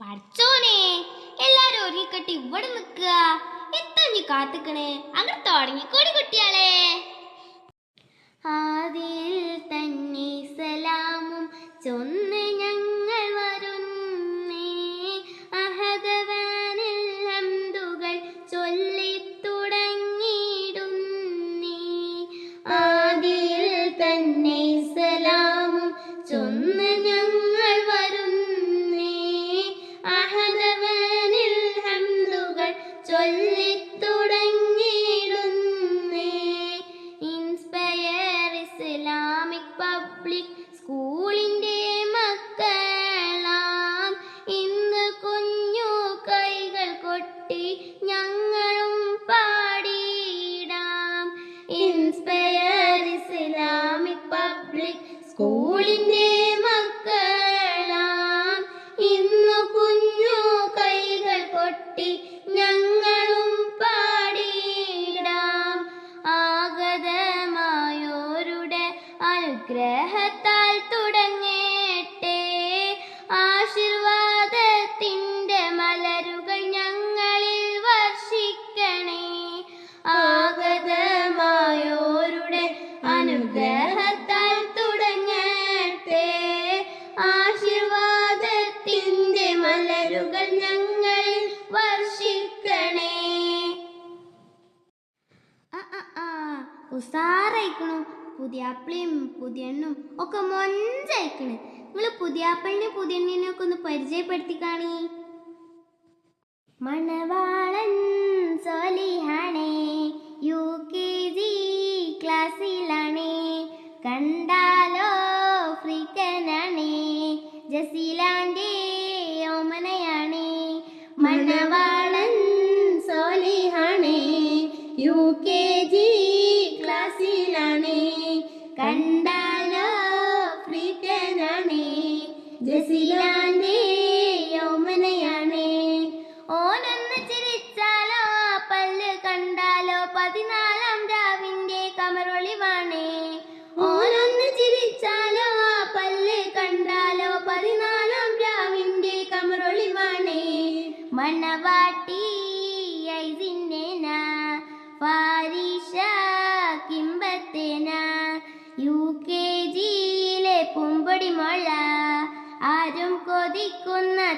പഠിച്ചോനെ. എല്ലാരും ഒരുങ്ങിക്കെട്ടി ഇവിടെ നിക്കുക നീ കാത്തുക്കണേ. അങ്ങനെ തുടങ്ങിക്കോടി കുട്ടിയാളെ ആദിൽ തന്നെ സലാമും ചൊന്ന് അനുഗ്രഹത്താൽ തുടങ്ങട്ടെ. ആശീർവാദത്തിന്റെ മലരുകൾ ഞങ്ങളിൽ വർഷിക്കണേ. ആഗതമായോരുടെ അനുഗ്രഹത്താൽ തുടങ്ങട്ടെ. ആശീർവാദത്തിന്റെ മലരുകൾ ഞങ്ങളിൽ വർഷിക്കണേ. ആ, ആ, ആ. ഉസാറായിക്കണു. പുതിയാപ്പിളയും പുതിയണ്ണും ഒക്കെ മൊഞ്ചയക്കണ്. നിങ്ങൾ പുതിയാപ്പിളിനെ പുതിയണ്ണിനെ ഒക്കെ ഒന്ന് പരിചയപ്പെടുത്തി കാണി മണവാളൻ സോലിഹാണേ യു കെ ജി ക്ലാസ്സിലാണേ കണ്ടാലോ ഫ്രീക്കനാണേ ജസീലാന്റെ ഓമനയാണേ. മണവാളൻ സോലിഹാണേ യു കെ ജി ക്ലാസ്സിലാണേ. ജസീലാന്റെ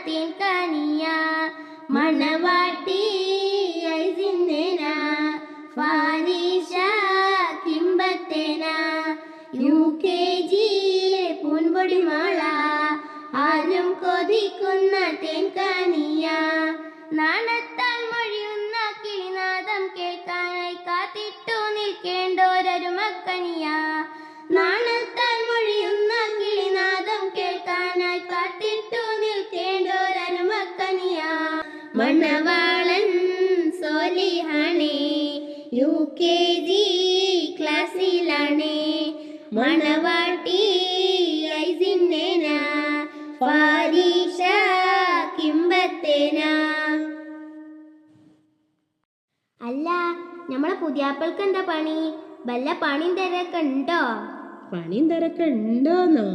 കൊതിക്കുന്ന കണിയ മണവാട്ടി ഐസിന്നേന ഫാരിഷ കിമ്പത്തേന യു കെ ജി പൂൻപൊടിമാള ആരും കൊതിക്കുന്ന തേൻകാനിയ നാണത്താൽ മൊഴിയുന്ന കിളിനാദം കേൾക്കാനായി കാത്തിട്ടു നിൽക്കേണ്ടോരൊരു മക്കനിയ മണവാട്ടി അല്ല നമ്മളെ പുതിയാപ്പൾക്ക് എന്താ പണി? വല്ല പണിയും തിരക്കുണ്ടോ? പണിയും തിരക്ക് ഉണ്ടോന്നോ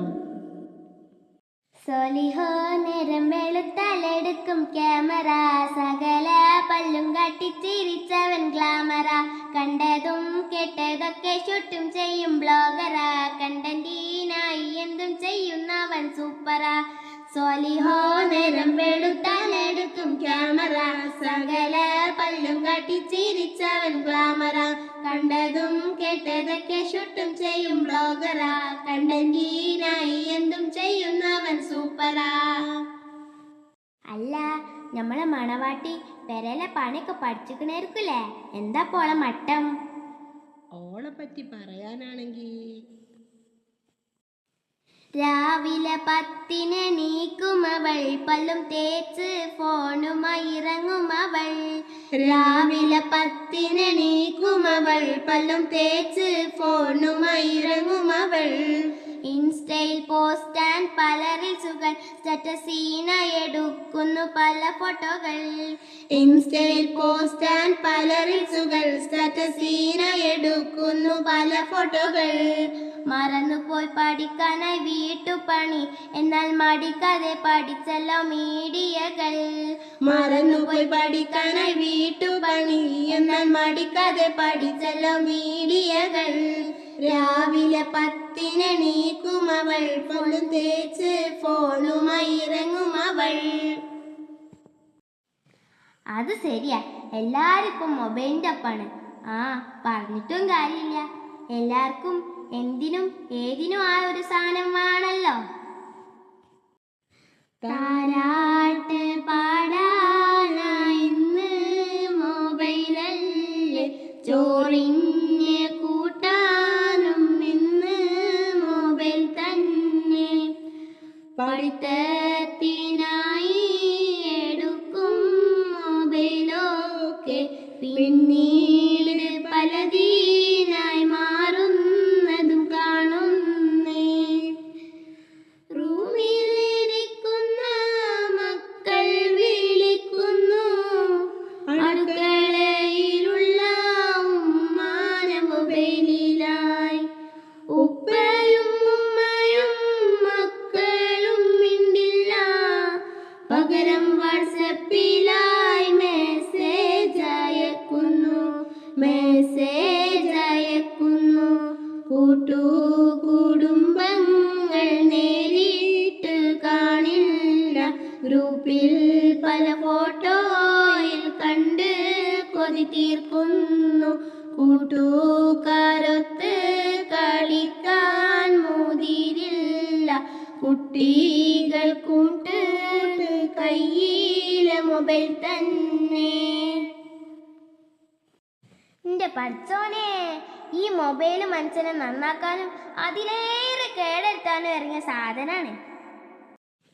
സോലിഹോ നേരം വെളുത്തലെടുക്കും ക്യാമറ. സകല പല്ലും കാട്ടിച്ചിരിച്ചവൻ ഗ്ലാമറ. കണ്ടതും കേട്ടതൊക്കെ ഷൂട്ടും ചെയ്യും ബ്ലോഗറ. കണ്ടന്റീനായി എന്തും ചെയ്യുന്നവൻ സൂപ്പറ. സോലിഹോ നേരം വെളുത്താലെടുക്കും ക്യാമറ സകല പല്ലും കാട്ടിച്ചിരിച്ചവൻ ഗ്ലാമറ. കണ്ടതും കേട്ടതൊക്കെ ഷൂട്ടും ചെയ്യും ബ്ലോഗറ. കണ്ടന്റീനായി എന്തും ചെയ്യുന്നവൻ സൂപ്പറാ. അല്ല നമ്മളെ മണവാട്ടി പെരയിലെ പണിയൊക്കെ പഠിച്ചിക്കണേർക്കില്ലേ എന്താ പോളെ മട്ടം? ഓളെ പറ്റി പറയാനാണെങ്കിൽ രാവിലെ പത്തിന് നീക്കുമവൾ പല്ലും തേച്ച് ഫോണുമായി ഇറങ്ങും അവൾ രാവിലെ പത്തിന് നീക്കുമവൾ പല്ലും തേച്ച് ഫോണുമായി ഇറങ്ങും അവൾ ഇൻസ്റ്റയിൽ പല റീൽസുകൾ സ്റ്റാറ്റസീന എടുക്കുന്നു പല ഫോട്ടോകൾ. ഇൻസ്റ്റയിൽ പല റീൽസുകൾ സ്റ്റാറ്റസീന എടുക്കുന്നു പല ഫോട്ടോകൾ. മറന്നുപോയി പഠിക്കാനായി വീട്ടുപണി. എന്നാൽ മടിക്കാതെ പഠിച്ചല്ലോ മീഡിയ മീഡിയകൾ. മറന്നുപോയി പഠിക്കാനായി വീട്ടുപണി. എന്നാൽ മടിക്കാതെ പഠിച്ചല്ലോ മീഡിയകൾ. രാവിലെ പത്തിന് നീക്കും അവൾ. ഫോണും തേച്ച് ഫോണുമായി ഇറങ്ങും അവൾ. അത് ശരിയാ. എല്ലാരും ഇപ്പം മൊബൈലിന്റെ ഒപ്പാണ് ആ പറഞ്ഞിട്ടും കാര്യമില്ല. എല്ലാവർക്കും എന്തിനും ഏതിനും ആ ഒരു സാധനം വേണല്ലോ. താരാട്ട് പാടാനായി Parité പല ഫോട്ടോയിൽ കണ്ട് കൊതി തീർക്കുന്നു. കൂട്ടുകാരൊത്ത് കളിക്കാൻ മുതിരില്ല. കുട്ടികൾ കൂട്ട് കയ്യിലെ മൊബൈൽ തന്നെ. എന്റെ പഠിച്ചോനെ ഈ മൊബൈൽ മനുഷ്യനെ നന്നാക്കാനും അതിലേറെ കേടെടുത്താനും ഇറങ്ങിയ സാധനാണ്.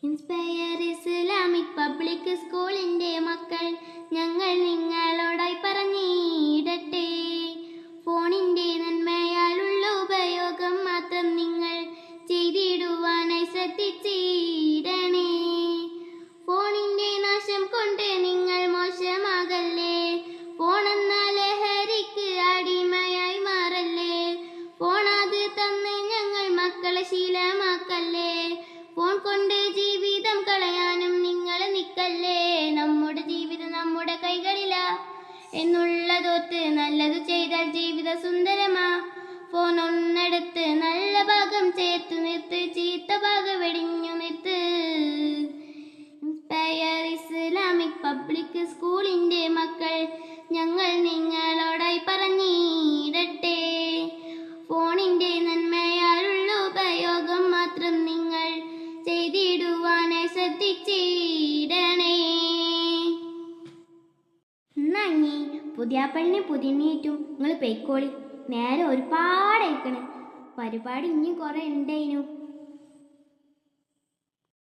ഇൻസ്പയർ ഇസ്ലാമിക് പബ്ലിക് സ്കൂളിന്റെ മക്കൾ. ഞങ്ങൾ നിങ്ങളോടായി പറഞ്ഞിടട്ടെ. ഫോണിന്റെ നന്മയാലുള്ള ഉപയോഗം മാത്രം നിങ്ങൾ ചെയ്തിടുവാനായി ശ്രദ്ധിച്ചിടണേ. ഫോണിന്റെ നാശം കൊണ്ട് നിങ്ങൾ മോശമാകല്ലേ? ഫോണെന്ന ലഹരിക്ക് അടിമയായി മാറല്ലേ? ഫോൺ അത് തന്ന് ഞങ്ങൾ മക്കളെ ശീലമാക്കല്ലേ? ഫോൺ കൊണ്ട് കളയാനും നിക്കല്ലേ നമ്മുടെ ജീവിതം നമ്മുടെ കൈകളിലാ. എന്നുള്ളതോത്ത് നല്ലത് ചെയ്താൽ ജീവിത സുന്ദരമാ. ഫോൺ ഒന്നെടുത്ത് നല്ല ഭാഗം ചേർത്ത് നിർത്ത്. ചീത്ത ഭാഗം വെടിഞ്ഞു നിർത്ത്. പെയർ ഇസ്ലാമിക് പബ്ലിക് സ്കൂളിന്റെ മക്കൾ ഞങ്ങൾ നിങ്ങളോടായി പറഞ്ഞിടട്ടെ. ഫോണിന്റെ നന്മയാലുള്ള ഉപയോഗം മാത്രം നിങ്ങൾ ചെയ്തിടുവാനായി ശ്രദ്ധിച്ചിടണേ എന്നാങ്ങി പുതിയ പെണ്ണ് പുതിയണ്ണീറ്റും നിങ്ങൾ പൊയ്ക്കോളി. നേരെ ഒരുപാട് അയക്കണ് പരിപാടി ഇനി കുറെ ഉണ്ടേനു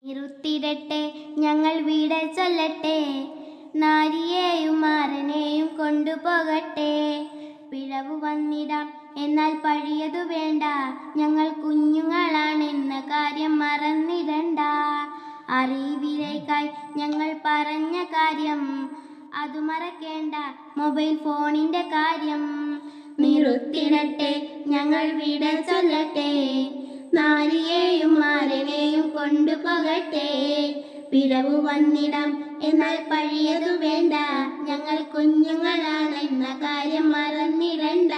ഇരുത്തിടട്ടെ ഞങ്ങൾ വീട് ചൊല്ലട്ടെ. നാരിയെയും മാരനെയും കൊണ്ടുപോകട്ടെ. പിഴവ് വന്നിടാം എന്നാൽ പഴിയതു വേണ്ട. ഞങ്ങൾ കുഞ്ഞുങ്ങളാണ് എന്ന കാര്യം മറന്നിടണ്ട. അറിവിലേക്കായി ഞങ്ങൾ പറഞ്ഞ കാര്യം അത് മറക്കേണ്ട. മൊബൈൽ ഫോണിന്റെ കാര്യം നിറുത്തിടട്ടെ ഞങ്ങൾ വിട ചൊല്ലട്ടെ. നാരിയെയും മാരനെയും കൊണ്ടുപോകട്ടെ പിഴവ് വന്നിടം എന്നാൽ പഴിയതു വേണ്ട. ഞങ്ങൾ കുഞ്ഞുങ്ങളാണ് എന്ന കാര്യം മറന്നിടണ്ട.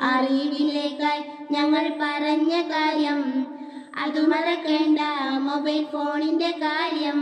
അറിവിലേക്കായി ഞങ്ങൾ പറഞ്ഞ കാര്യം. അത് മറക്കേണ്ട. മൊബൈൽ ഫോണിന്റെ കാര്യം